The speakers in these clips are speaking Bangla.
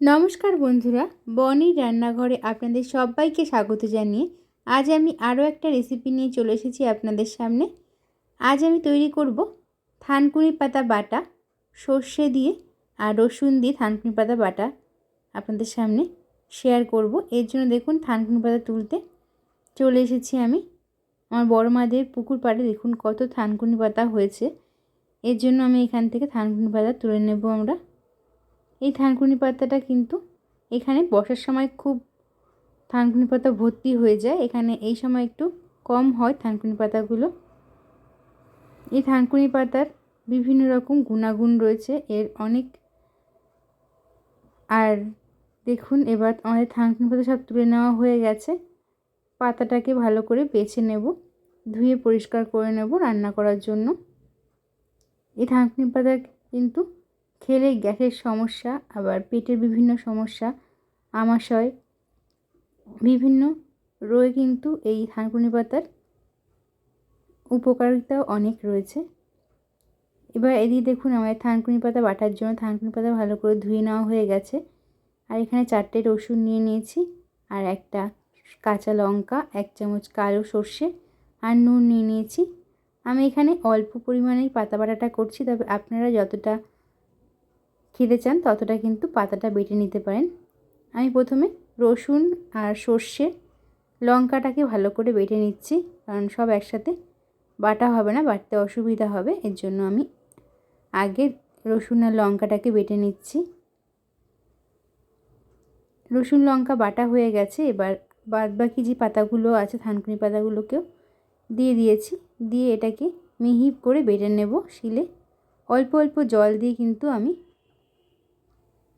নমস্কার বন্ধুরা বনির রান্নাঘরে আপনাদের সবাইকে স্বাগত জানিয়ে আজ আমি আরও একটা রেসিপি নিয়ে চলে এসেছি আপনাদের সামনে। আজ আমি তৈরি করব থানকুনি পাতা বাটা, সর্ষে দিয়ে আর রসুন দিয়ে থানকুনি পাতা বাটা। আপনাদের সামনে শেয়ার করব। এর জন্য দেখুন থানকুনি পাতা তুলতে চলে এসেছি আমি। আমার বড় মাদের পুকুর পাড়ে দেখুন কত থানকুনি পাতা হয়েছে। এর জন্য আমি এখান থেকে থানকুনি পাতা তুলে নেব আমরা। এই থানকুনি পাতাটা কিন্তু এখানে বর্ষার সময় খুব থানকুনি পাতা ভর্তি হয়ে যায়। এখানে এই সময় একটু কম হয় থানকুনি পাতাগুলো। এই থানকুনি পাতার বিভিন্ন রকম গুণাগুণ রয়েছে। এর অনেক আর দেখুন, এবার আমাদের থানকুনি পাতা সব তুলে নেওয়া হয়ে গেছে। পাতাটাকে ভালো করে বেছে নেব, ধুয়ে পরিষ্কার করে নেব রান্না করার জন্য। এই থানকুনি পাতা কিন্তু খেলে গ্যাসের সমস্যা, আবার পেটের বিভিন্ন সমস্যা, আমাশয়, বিভিন্ন রয়ে কিন্তু এই থানকুনি পাতার উপকারিতাও অনেক রয়েছে। এবার এদিকে দেখুন, আমাদের থানকুনি পাতা বাটার জন্য থানকুনি পাতা ভালো করে ধুয়ে নেওয়া হয়ে গেছে। আর এখানে চারটে রসুন নিয়ে নিয়েছি, আর একটা কাঁচা লঙ্কা, এক চামচ কালো সর্ষে, আর নুন নিয়ে নিয়েছি। আমি এখানে অল্প পরিমাণেই পাতা বাটাটা করছি, তবে আপনারা যতটা খেতে চান, ততটা কিন্তু পাতাটা বেটে নিতে পারেন। আমি প্রথমে রসুন আর সর্ষে লঙ্কাটাকে ভালো করে বেটে নিচ্ছি, কারণ সব একসাথে বাটা হবে না, বাটতে অসুবিধা হবে, এর জন্য আমি আগে রসুন আর লঙ্কাটাকে বেটে নিচ্ছি। রসুন লঙ্কা বাটা হয়ে গেছে, এবার বাদ বাকি যে পাতাগুলো আছে, থানকুনি পাতাগুলোকেও দিয়ে দিয়েছি, দিয়ে এটাকে মিহি করে বেটে নেব শিলে। অল্প অল্প জল দিয়ে কিন্তু আমি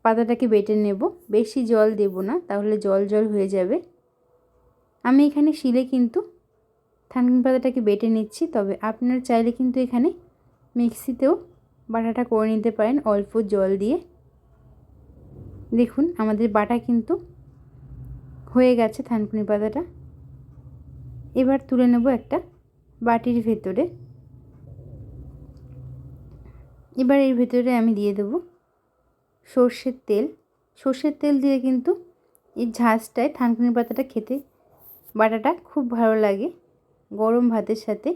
পাতাটাকে বেটে নেব। বেশি জল দেব না, তাহলে জল জল হয়ে যাবে। আমি এখানে শিলে কিন্তু থানকুনি পাতাটাকে বেটে নিচ্ছি, তবে আপনার চাইলে কিন্তু এখানে মিক্সিতেও বাটাটা করে নিতে পারেন অল্প জল দিয়ে। দেখুন, আমাদের বাটা কিন্তু হয়ে গেছে থানকুনি পাতাটা। এবার তুলে নেব একটা বাটির ভেতরে। এবার এর ভেতরে আমি দিয়ে দেবো সর্ষের তেল। সর্ষের তেল দিয়ে কিন্তু এই ঝাঁজটায় থানকুনি পাতাটা খেতে বাটাটা খুব ভালো লাগে গরম ভাতের সাথে।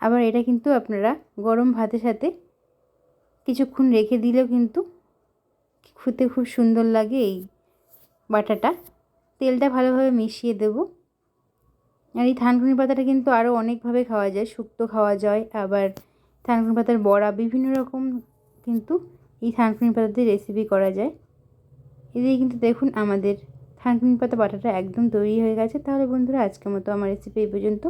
আবার এটা কিন্তু আপনারা গরম ভাতের সাথে কিছুক্ষণ রেখে দিলেও কিন্তু খেতে খুব সুন্দর লাগে এই বাটাটা। তেলটা ভালোভাবে মিশিয়ে দেব। আর এই থানকুনি পাতাটা কিন্তু আরও অনেকভাবে খাওয়া যায়, শুক্তো খাওয়া যায়, আবার থানকুনি পাতার বড়া, বিভিন্ন রকম কিন্তু এই থানকুনি পাতা দিয়ে রেসিপি করা যায়। এদিকে কিন্তু দেখুন আমাদের থানকুনি পাতা বাটাটা একদম তৈরি হয়ে গেছে। তাহলে বন্ধুরা, আজকের মতো আমার রেসিপি এই পর্যন্ত।